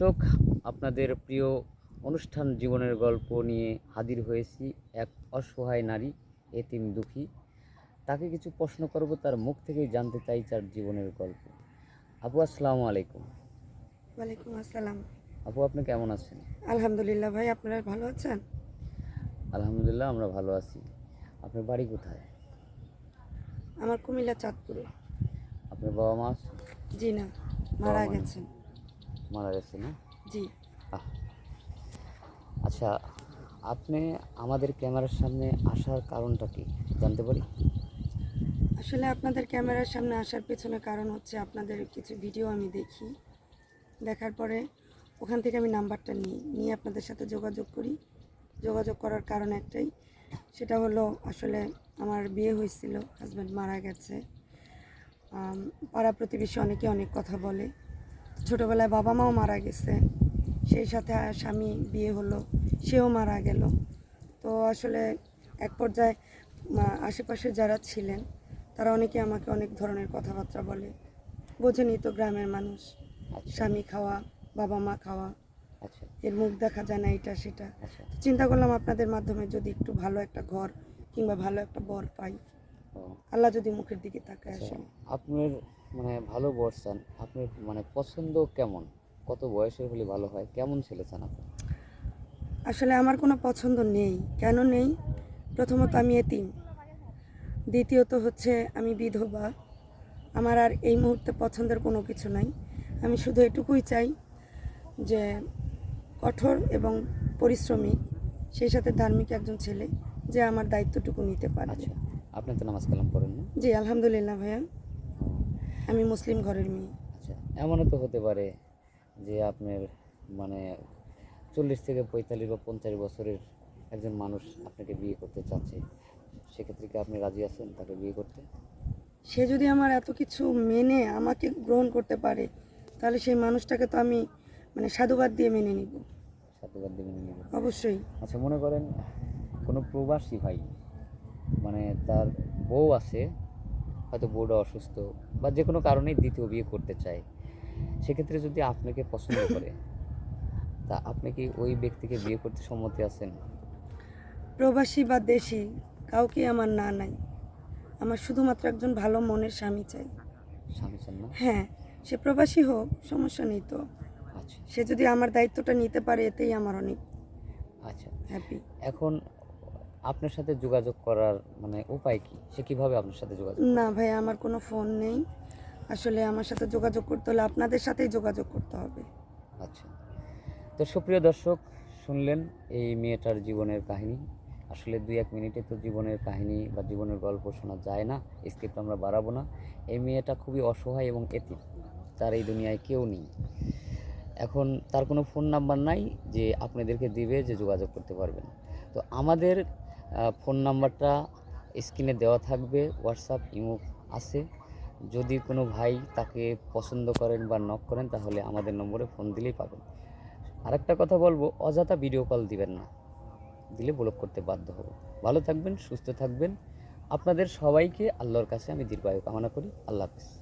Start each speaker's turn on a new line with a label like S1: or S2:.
S1: দর্শক আপনাদের প্রিয় অনুষ্ঠান জীবনের গল্প নিয়ে হাজির হয়েছি এক অসহায় নারী এতিম দুঃখী। তাকে কিছু প্রশ্ন করব তার মুখ থেকেই জানতে চাই তার জীবনের গল্প। আপু আসসালামু আলাইকুম।
S2: ওয়ালাইকুম আসসালাম।
S1: আপু আপনি কেমন আছেন?
S2: আলহামদুলিল্লাহ ভাই আপনারা ভালো আছেন?
S1: আলহামদুলিল্লাহ আমরা ভালো আছি। আপনার বাড়ি কোথায়?
S2: আমার কুমিল্লা চাঁদপুরে।
S1: আপনার বাবা মা আছে?
S2: জি না মারা। গেছেন।
S1: মারা গেছে না?
S2: জি।
S1: আচ্ছা আপনি আমাদের ক্যামেরার সামনে আসার কারণটা কি জানতে পারি?
S2: আসলে আপনাদের ক্যামেরার সামনে আসার পেছনে কারণ হচ্ছে আপনাদের কিছু ভিডিও আমি দেখি। দেখার পরে ওখান থেকে আমি নাম্বারটা নিই নিয়ে আপনাদের সাথে যোগাযোগ করি। যোগাযোগ করার কারণ একটাই সেটা হলো আসলে আমার বিয়ে হয়েছিল হাজব্যান্ড মারা গেছে। পাড়া প্রতিবেশী অনেকে অনেক কথা বলে। ছোটোবেলায় বাবা মাও মারা গেছে। সেই সাথে স্বামী বিয়ে হলো সেও মারা গেল। তো আসলে এক পর্যায়ে আশেপাশে যারা ছিলেন তারা অনেকে আমাকে অনেক ধরনের কথাবার্তা বলে। বোঝেনি তো গ্রামের মানুষ।
S1: আচ্ছা।
S2: স্বামী খাওয়া বাবা মা খাওয়া।
S1: আচ্ছা।
S2: এর মুখ দেখা যায় না এটা সেটা।
S1: আচ্ছা।
S2: চিন্তা করলাম আপনাদের মাধ্যমে যদি একটু ভালো একটা ঘর কিংবা ভালো একটা বর পাই। আল্লাহ যদি মুখের দিকে তাকায়
S1: আচ্ছা
S2: আসেন।
S1: আপনার মানে ভালো বয়স চান আপনার মানে পছন্দ কেমন? কত বয়সের হলে ভালো হয়? কেমন ছেলে চান আপনি?
S2: আসলে আমার কোনো পছন্দ নেই। কেন নেই? প্রথমত আমি এতিম। দ্বিতীয়ত হচ্ছে আমি বিধবা। আমার আর এই মুহূর্তে পছন্দের কোনো কিছু নাই। আমি শুধু এটুকুই চাই যে কঠোর এবং পরিশ্রমী সেই সাথে ধার্মিক একজন ছেলে যে আমার দায়িত্বটুকু নিতে পারে
S1: আচ্ছা। আপনি তো নামাজ কালাম করেন না?
S2: জি আলহামদুলিল্লাহ ভাইয়া। আমি মুসলিম ঘরের মেয়ে।
S1: আচ্ছা এমনও তো হতে পারে যে আপনার মানে চল্লিশ থেকে পঁয়তাল্লিশ বা পঞ্চাশ বছরের একজন মানুষ আপনাকে বিয়ে করতে চাচ্ছে। সেক্ষেত্রে কি আপনি রাজি আছেন তাকে বিয়ে করতে?
S2: সে যদি আমার এত কিছু মেনে আমাকে গ্রহণ করতে পারে তাহলে সেই মানুষটাকে তো আমি মানে সাধুবাদ দিয়ে মেনে নিব।
S1: সাথীবাদ দেবেন নেবেন
S2: অবশ্যই।
S1: আচ্ছা মনে করেন কোনো প্রবাসী ভাই মানে তার বউ আছে হয়তো বউটা অসুস্থ বা যে কোনো কারণেই দ্বিতীয় বিয়ে করতে চায়। সেক্ষেত্রে যদি আপনাকে পছন্দ করে তা আপনি কি ওই ব্যক্তিকে বিয়ে করতে সম্মতি আছেন?
S2: প্রবাসী বা দেশি কাউকে আমার না নাই। আমার শুধুমাত্র একজন ভালো মনের স্বামী চাই।
S1: স্বামী চান না?
S2: হ্যাঁ সে প্রবাসী হোক সমস্যা নেই তো।
S1: আচ্ছা।
S2: সে যদি আমার দায়িত্বটা নিতে পারে এতেই আমার অনেক
S1: আচ্ছা।
S2: হ্যাপি
S1: এখন আপনার সাথে যোগাযোগ করার মানে উপায় কি? সে কীভাবে আপনার সাথে যোগাযোগ
S2: না ভাই আমার কোনো ফোন নেই। আসলে আমার সাথে যোগাযোগ করতে হলে আপনাদের সাথেই যোগাযোগ করতে হবে।
S1: আচ্ছা। তো সুপ্রিয় দর্শক শুনলেন এই মেয়েটার জীবনের কাহিনী। আসলে দুই এক মিনিটে তো জীবনের কাহিনী বা জীবনের গল্প শোনা যায় না স্ক্রিপ্ট আমরা বাড়াবো না। এই মেয়েটা খুবই অসহায় এবং এতিম তার এই দুনিয়ায় কেউ নেই। এখন তার কোনো ফোন নাম্বার নাই যে আপনাদেরকে দিবে যে যোগাযোগ করতে পারবেন। তো আমাদের ফোন নাম্বারটা স্ক্রিনে দেওয়া থাকবে হোয়াটসঅ্যাপ ইমো আছে। যদি কোনো ভাই তাকে পছন্দ করেন বা নক করেন, তাহলে আমাদের নম্বরে ফোন দিলেই পাবেন। আরেকটা কথা বলব, অযথা ভিডিও কল দিবেন না। দিলে ব্লক করতে বাধ্য হব। ভালো থাকবেন, সুস্থ থাকবেন। আপনাদের সবাইকে আল্লাহর কাছে আমি দীর্ঘায়ু কামনা করি। আল্লাহ হাফিজ।